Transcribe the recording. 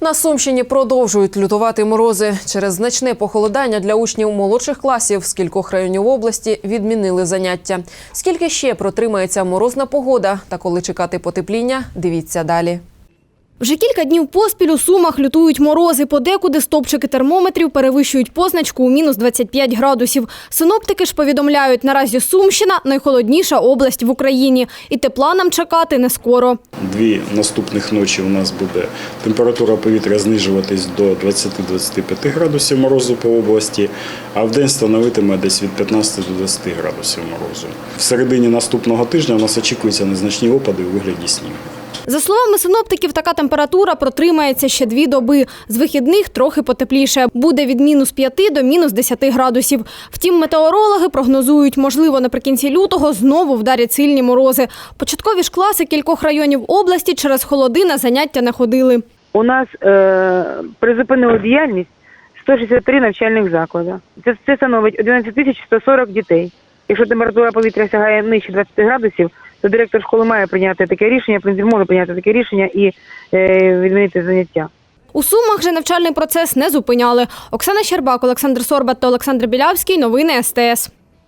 На Сумщині продовжують лютувати морози. Через значне похолодання для учнів молодших класів з кількох районів області відмінили заняття. Скільки ще протримається морозна погода та коли чекати потепління, дивіться далі. Вже кілька днів поспіль у Сумах лютують морози. Подекуди стопчики термометрів перевищують позначку у мінус 25 градусів. Синоптики ж повідомляють, наразі Сумщина – найхолодніша область в Україні. І тепла нам чекати не скоро. Дві наступних ночі у нас буде температура повітря знижуватись до 20-25 градусів морозу по області, а в день становитиме десь від 15 до 20 градусів морозу. В середині наступного тижня у нас очікуються незначні опади у вигляді снігу. За словами синоптиків, така температура протримається ще дві доби. З вихідних трохи потепліше. Буде від мінус 5 до мінус 10 градусів. Втім, метеорологи прогнозують, можливо, наприкінці лютого знову вдарять сильні морози. Початкові ж класи кількох районів області через холоди на заняття не ходили. У нас е, призупинили діяльність 163 навчальних заклади. Це, це становить 11 тисяч 140 дітей. Якщо температура повітря сягає нижче 20 градусів, то директор школи має прийняти таке рішення, в принципі, може прийняти таке рішення і е, відмінити заняття. У Сумах же навчальний процес не зупиняли. Оксана Щербак, Олександр Сорбат та Олександр Білявський. Новини СТС.